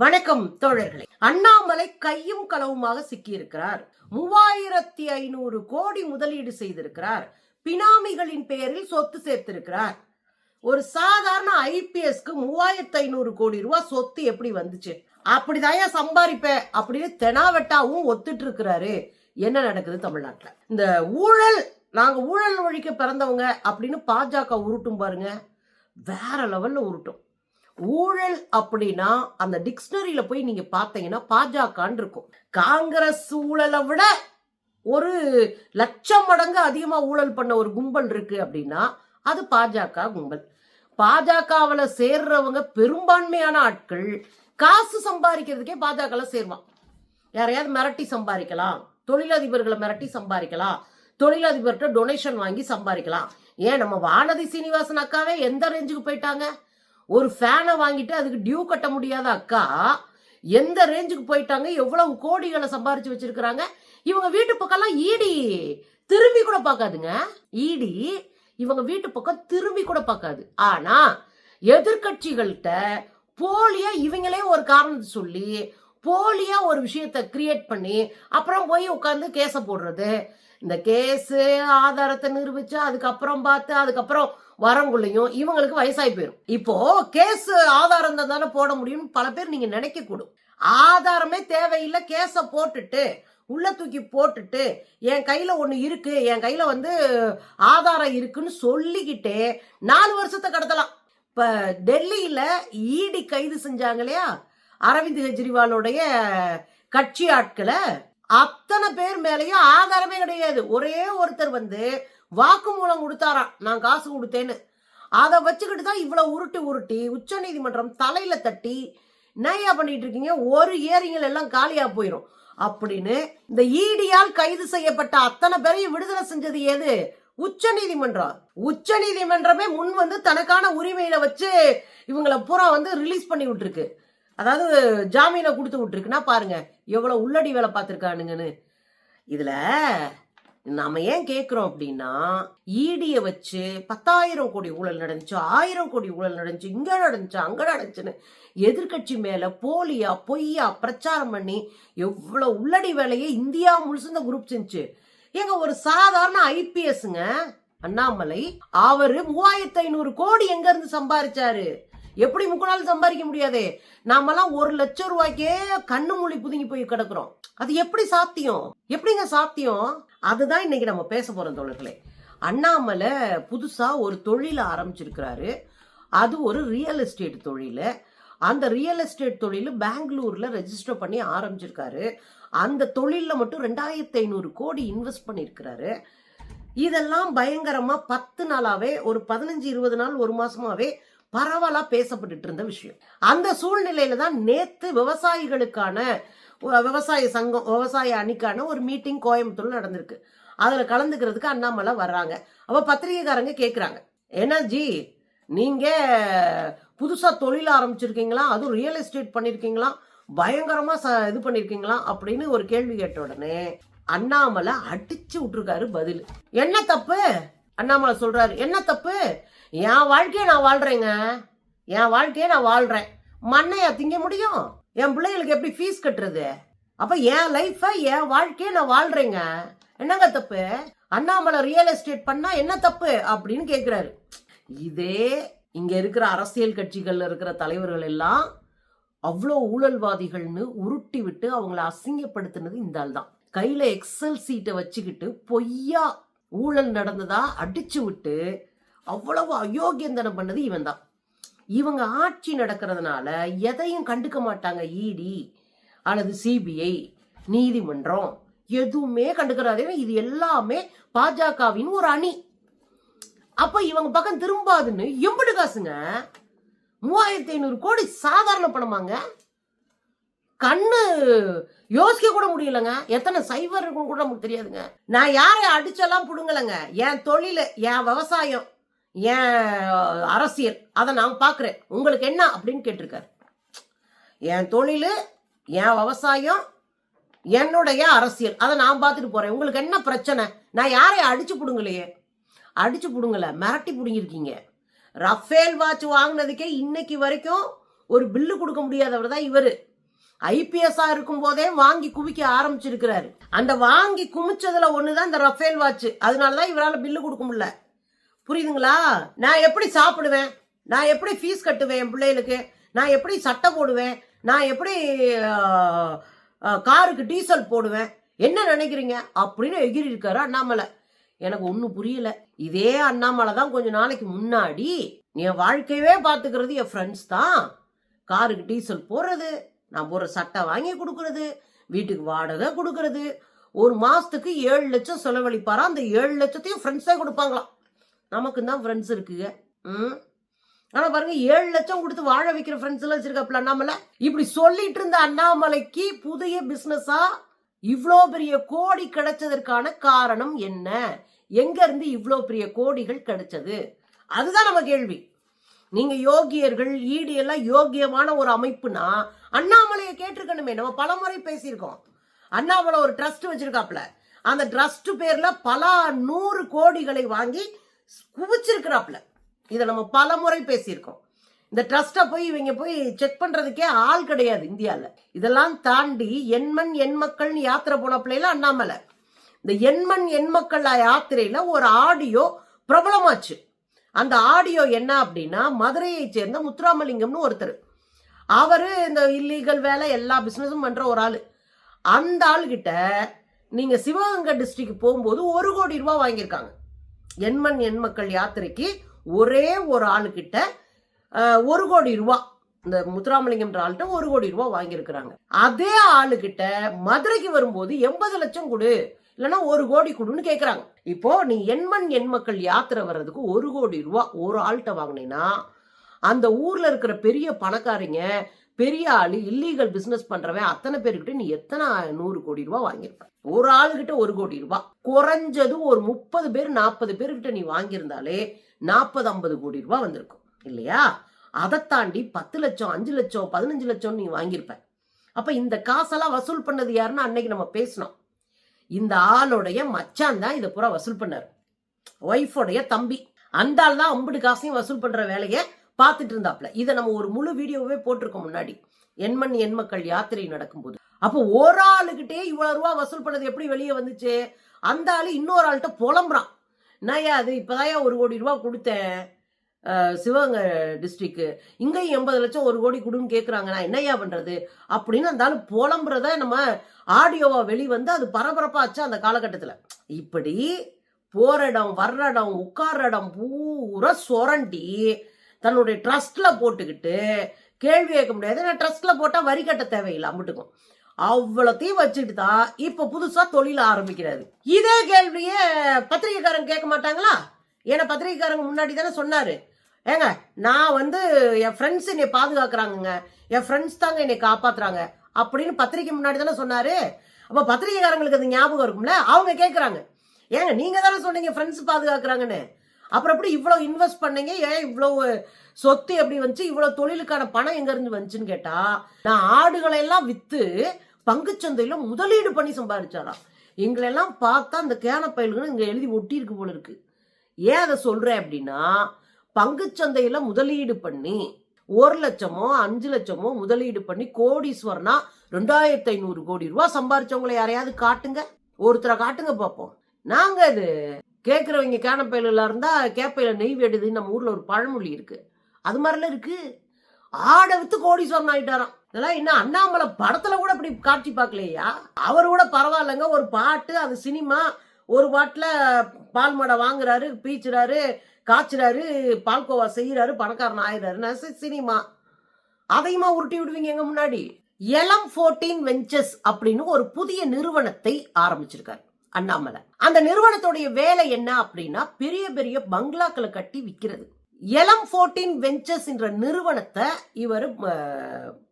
வணக்கம் தோழர்களே. அண்ணாமலை கையும் களவுமாக சிக்கியிருக்கிறார். மூவாயிரத்தி ஐநூறு கோடி முதலீடு செய்திருக்கிறார். பினாமிகளின் பெயரில் சொத்து சேர்த்திருக்கிறார். ஒரு சாதாரண ஐபிஎஸ்க்கு மூவாயிரத்தி ஐநூறு கோடி ரூபாய் சொத்து எப்படி வந்துச்சு? அப்படிதான் சம்பாதிப்பேன் அப்படின்னு தெனாவெட்டாவும் ஒத்துட்டு இருக்கிறாரு என்ன நடக்குது தமிழ்நாட்டுல? இந்த ஊழல் நாங்க ஊழல் ஒழிக்க பிறந்தவங்க அப்படின்னு பாஜக உருட்டும் பாருங்க. வேற லெவல்ல உருட்டும். ஊழல் அப்படின்னா அந்த டிக்ஷனரியில போய் நீங்க பார்த்தீங்கன்னா பாஜகன்னு இருக்கும். காங்கிரஸ் ஊழலை விட ஒரு லட்சம் மடங்கு அதிகமா ஊழல் பண்ண ஒரு கும்பல் இருக்கு அப்படின்னா அது பாஜக கும்பல். பாஜகவில் சேர்றவங்க பெரும்பான்மையான ஆட்கள் காசு சம்பாதிக்கிறதுக்கே பாஜகல சேருவான். யாரையாவது மிரட்டி சம்பாதிக்கலாம். தொழிலதிபர்களை மிரட்டி சம்பாதிக்கலாம். தொழிலதிபர்கிட்ட டொனேஷன் வாங்கி சம்பாதிக்கலாம். ஏன் நம்ம வானதி சீனிவாசன் அக்காவே எந்த ரேஞ்சுக்கு போயிட்டாங்க? ஒரு ஃபேனை வாங்கிட்டு அதுக்கு டியூ கட்ட முடியாத அக்கா எந்த ரேஞ்சுக்கு போயிட்டாங்க எவ்வளவு கோடிகளை சம்பாரிச்சு வச்சிருக்கிறாங்க இவங்க வீட்டு பக்கம்லாம் ஈடி திரும்பி கூட பார்க்காதுங்க. ஈடி இவங்க வீட்டு பக்கம் திரும்பி கூட பார்க்காது. ஆனா எதிர்கட்சிகள்கிட்ட போலியா இவங்களே ஒரு காரணத்தை சொல்லி போலியா ஒரு விஷயத்த கிரியேட் பண்ணி அப்புறம் போய் உட்காந்து கேஸை போடுறது. இந்த கேஸு ஆதாரத்தை நிரூபிச்சு அதுக்கப்புறம் பார்த்து அதுக்கப்புறம் வரங்குள்ளையும் இவங்களுக்கு வயசாகி போயிடும் இப்போ கேஸ் ஆதாரம் தான் தானே போட முடியும் பல பேர் நீங்க நினைக்க கூடும் ஆதாரமே தேவையில்லை கேஸை போட்டுட்டு உள்ள தூக்கி போட்டுட்டு என் கையில் ஒன்று இருக்கு என் கையில் வந்து ஆதாரம் இருக்குன்னு சொல்லிக்கிட்டே நாலு வருஷத்தை கடத்தலாம். இப்போ டெல்லியில் ஈடி கைது செஞ்சாங்க இல்லையா? அரவிந்த் கெஜ்ரிவாலுடைய கட்சி ஆட்களை அத்தனை பேர் மேலேயும் ஆதாரமே கிடையாது. ஒரே ஒருத்தர் வந்து வாக்கு மூலம் கொடுத்தாராம். நான் காசு கொடுத்தேன்னு. அதை வச்சுக்கிட்டு தான் இவ்வளோ உருட்டி உருட்டி உச்ச நீதிமன்றம் தலையில தட்டி என்னையா பண்ணிட்டு இருக்கீங்க? ஒரு ஏரிங்கள் எல்லாம் காலியா போயிடும் அப்படின்னு இந்த ஈடியால் கைது செய்யப்பட்ட அத்தனை பேரையும் விடுதலை செஞ்சது எது? உச்ச நீதிமன்றம். உச்ச நீதிமன்றமே முன் வந்து தனக்கான உரிமையில வச்சு இவங்களை பூரா வந்து ரிலீஸ் பண்ணி விட்டுருக்கு. அதாவது ஜாமீனை கொடுத்து விட்டுருக்குன்னா பாருங்க எவ்வளோ உள்ளடி வேலை பார்த்துருக்கானுங்கன்னு. இதில் நாம ஏன் கேட்குறோம் அப்படின்னா ஈடியை வச்சு பத்தாயிரம் கோடி ஊழல் நடந்துச்சு ஆயிரம் கோடி ஊழல் நடந்துச்சு இங்கே நடந்துச்சு அங்கே நடந்துச்சுன்னு எதிர்கட்சி மேலே போலியா பொய்யா பிரச்சாரம் பண்ணி எவ்வளோ உள்ளடி வேலையை இந்தியா முழுசு இந்த குரூப் செஞ்சு. ஏங்க ஒரு சாதாரண ஐபிஎஸ்ங்க அண்ணாமலை அவரு மூவாயிரத்தி ஐநூறு கோடி எங்க இருந்து சம்பாரிச்சாரு? எப்படி முக்கநாள் சம்பாதிக்க முடியாதே? நாமெல்லாம் ஒரு லட்சம் ரூபாய்க்கே கண்ணு மொழி புதுங்கி போய் கிடக்குறோம். அது எப்படி சாத்தியம்? எப்படிங்க சாத்தியம்? அதுதான் இன்னைக்கு நம்ம பேச போறோம் தோழர்களே. அண்ணாமலை புதுசா ஒரு தொழில ஆரம்பிச்சிருக்கிறாரு. அது ஒரு ரியல் எஸ்டேட் தொழில். அந்த ரியல் எஸ்டேட் தொழில் பெங்களூரில் ரெஜிஸ்டர் பண்ணி ஆரம்பிச்சிருக்காரு. அந்த தொழிலில் மட்டும் ரெண்டாயிரத்தி ஐநூறு கோடி இன்வெஸ்ட் பண்ணியிருக்கிறாரு இதெல்லாம் பயங்கரமாக பத்து நாளாகவே ஒரு பதினஞ்சு இருபது நாள் ஒரு மாதமாகவே பரவலாக பேசப்பட்டுட்டு இருந்த விஷயம். அந்த சூழ்நிலையில தான் நேத்து விவசாயிகளுக்கான விவசாய சங்கம் விவசாய அணிக்கான ஒரு மீட்டிங் கோயம்புத்தூர்ல நடந்திருக்கு. அதுல கலந்துக்கிறதுக்கு அண்ணாமலை வர்றாங்க. அப்ப பத்திரிகைக்காரங்க கேட்குறாங்க என்ன ஜி நீங்க புதுசா தொழில் ஆரம்பிச்சிருக்கீங்களா? அதுவும் ரியல் எஸ்டேட் பண்ணிருக்கீங்களா? பயங்கரமா ச- இது பண்ணிருக்கீங்களா? அப்படின்னு ஒரு கேள்வி கேட்ட உடனே அண்ணாமலை அடிச்சு விட்டுருக்காரு பதில். என்ன தப்பு? அண்ணாமலை சொல்றாரு. என்ன தப்பு? என் வாழ்க்கையை நான் வாழ்கிறேங்க என் வாழ்க்கையை நான் வாழ்கிறேன் மண்ணையா திங்க முடியும்? என் பிள்ளைகளுக்கு எப்படி ஃபீஸ் கட்டுறது? அப்போ என் லைஃப்பை என் வாழ்க்கையை நான் வாழ்கிறேங்க என்னங்க தப்பு? அண்ணாமலை ரியல் எஸ்டேட் பண்ணால் என்ன தப்பு? அப்படின்னு கேட்குறாரு இதே இங்கே இருக்கிற அரசியல் கட்சிகளில் இருக்கிற தலைவர்கள் எல்லாம் அவ்வளோ ஊழல்வாதிகள்னு உருட்டி விட்டு அவங்கள அசிங்கப்படுத்தினது இந்த ஆள் தான். கையில் எக்ஸல் சீட்டை வச்சுக்கிட்டு பொய்யா ஊழல் நடந்ததா அடிச்சு விட்டு அவ்வளவு அயோக்கியந்தனம் பண்ணது இவன் தான் இவங்க ஆட்சி நடக்கிறதுனால எதையும் கண்டுக்க மாட்டாங்க இடி அல்லது சிபிஐ நீதிமன்றம். எதுவுமே கண்டுக்கிறாரு. இது எல்லாமே பாஜகவின் ஒரு அணி. அப்ப இவங்க பக்கம் திரும்பாதுன்னு எம்படு காசுங்க? மூவாயிரத்தி ஐநூறு கோடி சாதாரண பணமாங்க. கண்ணு யோசிக்க கூட முடியலங்க. எத்தனை சைவர் இருக்கும் கூட நமக்கு தெரியாதுங்க. நான் யாரை அடிச்செல்லாம் புடுங்கலைங்க? என் தொழில் என் விவசாயம். ஏன் அரசியல்? அதை நான் பார்க்குறேன். உங்களுக்கு என்ன அப்படின்னு கேட்டிருக்காரு. என் தொழில் என் விவசாயம் என்னுடைய அரசியல். அதை நான் பார்த்துட்டு போகிறேன் உங்களுக்கு என்ன பிரச்சனை? நான் யாரையும் அடிச்சு பிடுங்கலையே. அடிச்சு பிடுங்கல. மிரட்டி பிடுங்கிருக்கீங்க ரஃபேல் வாட்ச் வாங்கினதுக்கே இன்னைக்கு வரைக்கும் ஒரு பில்லு கொடுக்க முடியாதவர் தான் இவர். ஐபிஎஸ்ஆ இருக்கும் போதே வாங்கி குவிக்க ஆரம்பிச்சிருக்கிறாரு. அந்த வாங்கி குமிச்சதுல தான் இந்த ரஃபேல் வாட்ச். அதனாலதான் இவரால் பில்லு கொடுக்க முடியல. புரியுதுங்களா? நான் எப்படி சாப்பிடுவேன்? நான் எப்படி ஃபீஸ் கட்டுவேன் என் பிள்ளைகளுக்கு? நான் எப்படி சட்டை போடுவேன்? நான் எப்படி காருக்கு டீசல் போடுவேன்? என்ன நினைக்கிறீங்க? அப்படின்னு எகிரி இருக்காரு அண்ணாமலை. எனக்கு ஒன்றும் புரியல. இதே அண்ணாமலை தான் கொஞ்ச நாளைக்கு முன்னாடி என் வாழ்க்கையவே பார்த்துக்கிறது என் ஃப்ரெண்ட்ஸ் தான். காருக்கு டீசல் போடுறது நான் போடுற சட்டை வாங்கி கொடுக்கறது வீட்டுக்கு வாடகை கொடுக்கறது. ஒரு மாதத்துக்கு ஏழு லட்சம் செலவழிப்பாரா அந்த ஏழு லட்சத்தையும் ஃப்ரெண்ட்ஸே கொடுப்பாங்களாம். நமக்கு தான் ஃப்ரெண்ட்ஸ் இருக்குங்க. ம்? ஆனால் பாருங்க ஏழு லட்சம் கொடுத்து வாழ வைக்கிற ஃப்ரெண்ட்ஸ் எல்லாம் வச்சிருக்காப்ல அண்ணாமலை? இப்படி சொல்லிட்டு இருந்த அண்ணாமலைக்கு புதிய பிஸ்னஸா இவ்வளோ பெரிய கோடி கிடைச்சதற்கான காரணம் என்ன? எங்க இருந்து இவ்வளோ பெரிய கோடிகள் கிடைச்சது? அதுதான் நம்ம கேள்வி. நீங்க யோகியர்கள் ஈடு எல்லாம் யோகியமான ஒரு அமைப்புனா அண்ணாமலையை கேட்டிருக்கணுமே. நம்ம பலமுறை பேசியிருக்கோம். அண்ணாமலை ஒரு ட்ரஸ்ட் வச்சிருக்காப்ல அந்த ட்ரஸ்ட் பேர்ல பல நூறு கோடிகளை வாங்கி குவிச்சிருக்கிறாப்புல. இதை நம்ம பல முறை பேசியிருக்கோம். இந்த ட்ரஸ்ட்டை போய் இவங்க போய் செக் பண்ணுறதுக்கே ஆள் கிடையாது இந்தியாவில் இதெல்லாம் தாண்டி எண்மண் எண் மக்கள்னு யாத்திரை போன பிள்ளைல அண்ணாமலை. இந்த எண்மண் எண்மக்கள் யாத்திரையில ஒரு ஆடியோ பிரபலமாச்சு. அந்த ஆடியோ என்ன அப்படின்னா மதுரையை சேர்ந்த முத்துராமலிங்கம்னு ஒருத்தர். அவரு இந்த இல்லீகல் வேலை எல்லா பிசினஸும் பண்ற ஒரு ஆள். அந்த ஆள்கிட்ட நீங்க சிவகங்கை டிஸ்ட்ரிக்ட் போகும்போது ஒரு கோடி ரூபாய் வாங்கியிருக்காங்க. எண்மண் எண்மக்கள் யாத்திரைக்கு ஒரே ஒரு ஆளுக்கிட்ட ஒரு கோடி ரூபா இந்த முத்துராமலிங்கம்ன்ற ஆள்கிட்ட ஒரு கோடி ரூபா வாங்கியிருக்கிறாங்க. அதே ஆளுகிட்ட மதுரைக்கு வரும்போது எண்பது லட்சம் கொடு இல்லைன்னா ஒரு கோடி கொடுன்னு கேட்குறாங்க இப்போ நீ எண்மண் எண் மக்கள் யாத்திரை வர்றதுக்கு ஒரு கோடி ரூபா ஒரு ஆள்கிட்ட வாங்கினீங்கன்னா அந்த ஊர்ல இருக்கிற பெரிய பணக்காரங்க பெரிய ஆளு இல்லீகல் பிசினஸ் பண்றவன் அத்தனை பேருக்கிட்ட நீ எத்தனை நூறு கோடி ரூபாய் வாங்கியிருப்ப? ஒரு ஆளுகிட்ட ஒரு கோடி ரூபாய் குறைஞ்சது ஒரு முப்பது பேர் நாற்பது பேருக்கிட்ட நீ வாங்கியிருந்தாலே நாற்பது ஐம்பது கோடி ரூபாய் வந்திருக்கும். இல்லையா? அதை தாண்டி பத்து லட்சம் அஞ்சு லட்சம் பதினஞ்சு லட்சம் நீ வாங்கியிருப்ப. அப்ப இந்த காசெல்லாம் வசூல் பண்ணது யாருன்னா அன்னைக்கு நம்ம பேசினோம். இந்த ஆளுடைய மச்சான் தான் இதை பூரா வசூல் பண்ணார். ஒய்ஃபோடைய தம்பி. அந்த ஆள் தான் ஐம்பது காசையும் வசூல் பண்ற வேலையை பார்த்துட்டு இருந்தாப்ல. இதை நம்ம ஒரு முழு வீடியோவே போட்டிருக்கோம் முன்னாடி. எண்மண் எண்மக்கள் யாத்திரை நடக்கும்போது. அப்போ ஒரு ஆளுகிட்டே இவ்வளவு ரூபா வசூல் பண்ணது எப்படி வெளியே வந்துச்சு? அந்த ஆள் இன்னொரு ஆள்கிட்ட புலம்புறான். என்னய்யா அது இப்போதாயா ஒரு கோடி ரூபா கொடுத்தேன். சிவகங்கை டிஸ்ட்ரிக்கு. இங்கேயும் எண்பது லட்சம் ஒரு கோடி கொடுன்னு கேட்குறாங்க நான் என்னையா பண்ணுறது அப்படின்னு அந்த ஆளு புலம்புறத நம்ம ஆடியோவா வெளிவந்து அது பரபரப்பாச்சு அந்த காலகட்டத்தில். இப்படி போற இடம் வர்ற இடம் உட்கார்ற இடம் பூரா சுரண்டி. தன்னுடைய ட்ரஸ்ட்ல போட்டுக்கிட்டு கேள்வி கேட்க முடியாது. நான் ட்ரஸ்ட்ல போட்டால் வரி கட்ட தேவையில்லை அம்முட்டுக்கும் அவ்வளோத்தையும் வச்சுட்டு தான் இப்போ புதுசாக தொழில் ஆரம்பிக்கிறாரு. இதே கேள்வியே பத்திரிகைக்காரங்க கேட்க மாட்டாங்களா? ஏன்னா பத்திரிகைக்காரங்க முன்னாடி தானே சொன்னார். ஏங்க நான் வந்து என் ஃப்ரெண்ட்ஸ் என்னை பாதுகாக்கிறாங்கங்க. என் ஃப்ரெண்ட்ஸ் தாங்க என்னை காப்பாற்றுறாங்க அப்படின்னு பத்திரிக்கை முன்னாடி தானே சொன்னாரு. அப்போ பத்திரிகைக்காரங்களுக்கு அது ஞாபகம் இருக்கும்ல? அவங்க கேட்குறாங்க. ஏங்க நீங்கள் தானே சொன்னீங்க ஃப்ரெண்ட்ஸ் பாதுகாக்கிறாங்கன்னு. அப்புறம் எப்படி இவ்வளோ இன்வெஸ்ட் பண்ணீங்க? ஏன் இவ்வளோ சொத்து எப்படி வந்துச்சு? இவ்வளோ தொழிலுக்கான பணம் எங்கேருந்து வந்துச்சுன்னு கேட்டால் நான் ஆடுகளெல்லாம் விற்று பங்குச்சந்தையில் முதலீடு பண்ணி சம்பாதிச்சாராம் எங்களெல்லாம் பார்த்தா அந்த கேன பயல்கள் இங்கே எழுதி ஒட்டியிருக்கு போல இருக்கு. ஏன் அதை சொல்கிறேன் அப்படின்னா பங்குச்சந்தையில் முதலீடு பண்ணி ஒரு லட்சமோ அஞ்சு லட்சமோ முதலீடு பண்ணி கோடீஸ்வரனா ரெண்டாயிரத்தி ஐநூறு கோடி ரூபா சம்பாரிச்சவங்களை யாரையாவது காட்டுங்க. ஒருத்தரை காட்டுங்க பார்ப்போம். நாங்கள் இது கேட்குறவங்க கேனப்பையில இருந்தால் கேப்பையில் நெய் வேடுதுன்னு நம்ம ஊரில் ஒரு பழமொழி இருக்குது அது மாதிரிலாம் இருக்குது ஆடை வித்து கோடீஸ்வரன் ஆகிட்டாராம் இதெல்லாம் என்ன அண்ணாமலை படத்தில் கூட அப்படி காட்சி பார்க்கலையா? அவர் கூட பரவாயில்லைங்க ஒரு பாட்டு அது சினிமா ஒரு பாட்டில் பால் மடை வாங்குறாரு பீச்சுறாரு காய்ச்சுறாரு பால்கோவா செய்கிறாரு பணக்காரன் ஆயிடுறாரு சினிமா. அதையுமா உருட்டி விடுவீங்க எங்க முன்னாடி? எலம் ஃபோர்டீன் வெஞ்சர்ஸ் அப்படின்னு ஒரு புதிய நிறுவனத்தை ஆரம்பிச்சிருக்காரு. அண்ணாமலை. அந்த நிறுவனத்துடைய வேலை என்ன அப்படின்னா பெரிய பெரிய பங்களாக்களை கட்டி விற்கிறது எலம் ஃபோர்டீன் வெஞ்சர்ஸ் என்ற நிறுவனத்தை இவர்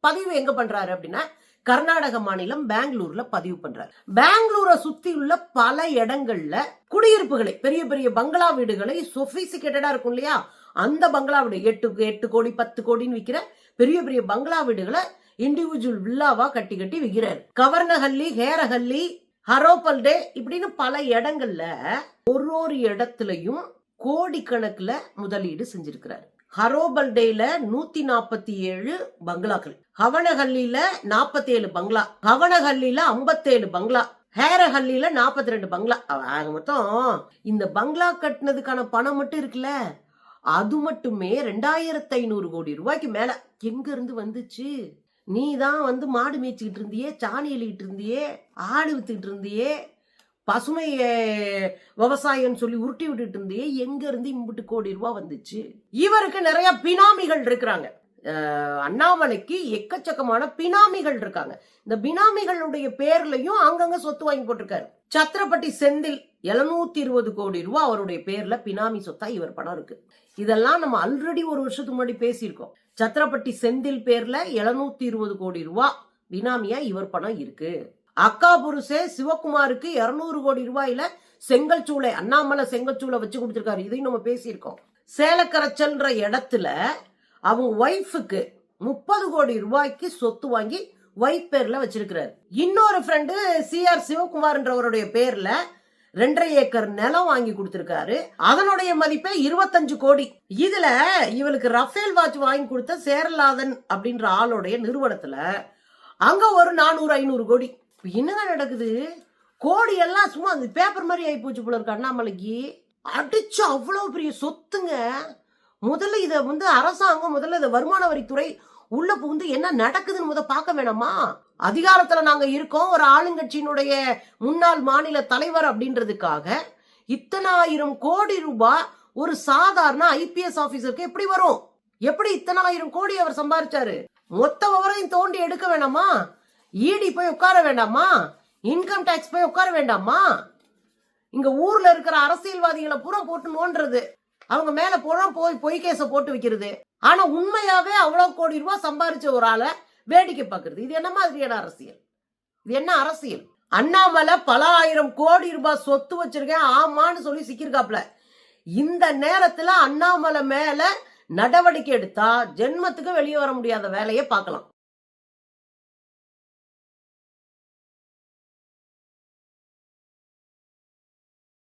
பதிவு எங்க பண்றாரு அப்படின்னா கர்நாடக மாநிலம் பெங்களூர்ல பதிவு பண்றாரு. பெங்களூரை சுத்தி உள்ள பல இடங்கள்ல குடியிருப்புகளை பெரிய பெரிய பங்களா வீடுகளை சொபிசிகேட்டடா இருக்கும் இல்லையா? அந்த பங்களா வீடு எட்டு எட்டு கோடி பத்து கோடின்னு விற்கிற பெரிய பெரிய பங்களா வீடுகளை இண்டிவிஜுவல் வில்லாவா கட்டி கட்டி விற்கிறாரு கவர்னஹல்லி ஹேரஹல்லி ஹரோபல் டே இப்படின்னு பல இடங்கள்ல ஒரு ஒரு இடத்துலயும் கோடிக்கணக்கில் முதலீடு செஞ்சிருக்கிறாரு. ஹரோபல்டேல நூத்தி நாற்பத்தி ஏழு பங்களாக்கள். ஹவனஹல்லியில நாற்பத்தி ஏழு பங்களா. ஹவனஹல்லியில ஐம்பத்தேழு பங்களா. ஹேரஹல்லியில நாற்பத்தி ரெண்டு பங்களா. ஆக மொத்தம் இந்த பங்களா கட்டினதுக்கான பணம் மட்டும் இருக்குல்ல? அது மட்டுமே ரெண்டாயிரத்தி ஐநூறு கோடி ரூபாய்க்கு மேல. எங்க இருந்து வந்துச்சு? நீ தான் வந்து மாடு மேய்ச்சிக்கிட்டு இருந்தியே சாணி எழுதிட்டு இருந்தியே ஆடு வித்துக்கிட்டு இருந்தியே பசுமை விவசாயம் சொல்லி உருட்டி விட்டுட்டு இருந்தியே எங்க இருந்து இம்புட்டு கோடி ரூபா வந்துச்சு? இவருக்கு நிறைய பினாமிகள் இருக்கிறாங்க. அண்ணாமலைக்கு எக்கச்சக்கமான பினாமிகள் இருக்காங்க. இந்த பினாமிகளுடைய பேர்லயும் அங்கங்க சொத்து வாங்கி போட்டிருக்காரு. சத்திரப்பட்டி செந்தில் எழுநூத்தி இருபது கோடி ரூபா அவருடைய பேர்ல பினாமி சொத்தா இவர் படம் இருக்கு. இதெல்லாம் நம்ம ஆல்ரெடி ஒரு வருஷத்துக்கு முன்னாடி பேசியிருக்கோம். சத்திரப்பட்டி செந்தில் பேர்ல எழுநூத்தி இருபது கோடி ரூபாய் பினாமியா இவர் பணம் இருக்கு. அக்கா புருஷே சிவகுமாருக்கு இருநூறு கோடி ரூபாயில செங்கல் சூளை அண்ணாமலை செங்கல் சூளை வச்சு கொடுத்துருக்காரு. இதையும் நம்ம பேசியிருக்கோம். சேலக்கரைச்சல்ன்ற இடத்துல அவங்க ஒய்ஃபுக்கு முப்பது கோடி ரூபாய்க்கு சொத்து வாங்கி ஒய்ஃப் பேர்ல வச்சிருக்கிறாரு. இன்னொரு ஃப்ரெண்டு சிஆர் சிவகுமார்ன்றவருடைய பேர்ல ரெண்டரை ஏக்கர் நிலம் வாங்கி கொடுத்திருக்காரு. அதனுடைய மதிப்பே இருபத்தஞ்சு கோடி. இதுல இவளுக்கு ரஃபேல் வாட்ச் வாங்கி கொடுத்த சேரலாதன் அப்படின்ற ஆளுடைய நிறுவனத்துல அங்க ஒரு நானூறு ஐநூறு கோடி. என்னதான் நடக்குது? கோடி எல்லாம் சும்மா அந்த பேப்பர் மாதிரி ஆகி போச்சு போல இருக்கு அண்ணாமலைக்கு. அடிச்சு அவ்வளவு பெரிய சொத்துங்க. முதல்ல இதை வந்து அரசாங்கம் முதல்ல இதை வருமான வரித்துறை உள்ள புகுந்து என்ன நடக்குதுன்னு முத பார்க்க வேணாமா? அதிகாரத்துல நாங்க இருக்கோம் ஒரு ஆளுங்கட்சியினுடைய முன்னாள் மாநில தலைவர் அப்படின்றதுக்காக இத்தனாயிரம் கோடி ரூபாய் ஒரு சாதாரண ஐபிஎஸ் ஆபீசருக்கு எப்படி வரும்? எப்படி இத்தனாயிரம் கோடி அவர் சம்பாதிச்சாரு மொத்த விவரையும் தோண்டி எடுக்க வேணாமா? இடி போய் உட்கார வேண்டாமா? இன்கம் டேக்ஸ் போய் உட்கார வேண்டாமா? இங்க ஊர்ல இருக்கிற அரசியல்வாதிகளை பூரா போட்டு நோண்டுறது. அவங்க மேல பூரா போய் பொய் கேஸ போட்டு வைக்கிறது. ஆனா உண்மையாவே அவ்வளவு கோடி ரூபாய் சம்பாரிச்ச ஒரு ஆளை வேடிக்கை பார்க்கறது. இது என்ன மாதிரியான அரசியல்? இது என்ன அரசியல்? அண்ணாமலை பல ஆயிரம் கோடி ரூபாய் சொத்து வச்சிருக்கேன் ஆமான்னு சொல்லி சிக்கிருக்காப்ல இந்த நேரத்துல அண்ணாமலை மேல நடவடிக்கை எடுத்தா ஜென்மத்துக்கு வெளியே வர முடியாத வேலையை பார்க்கலாம்.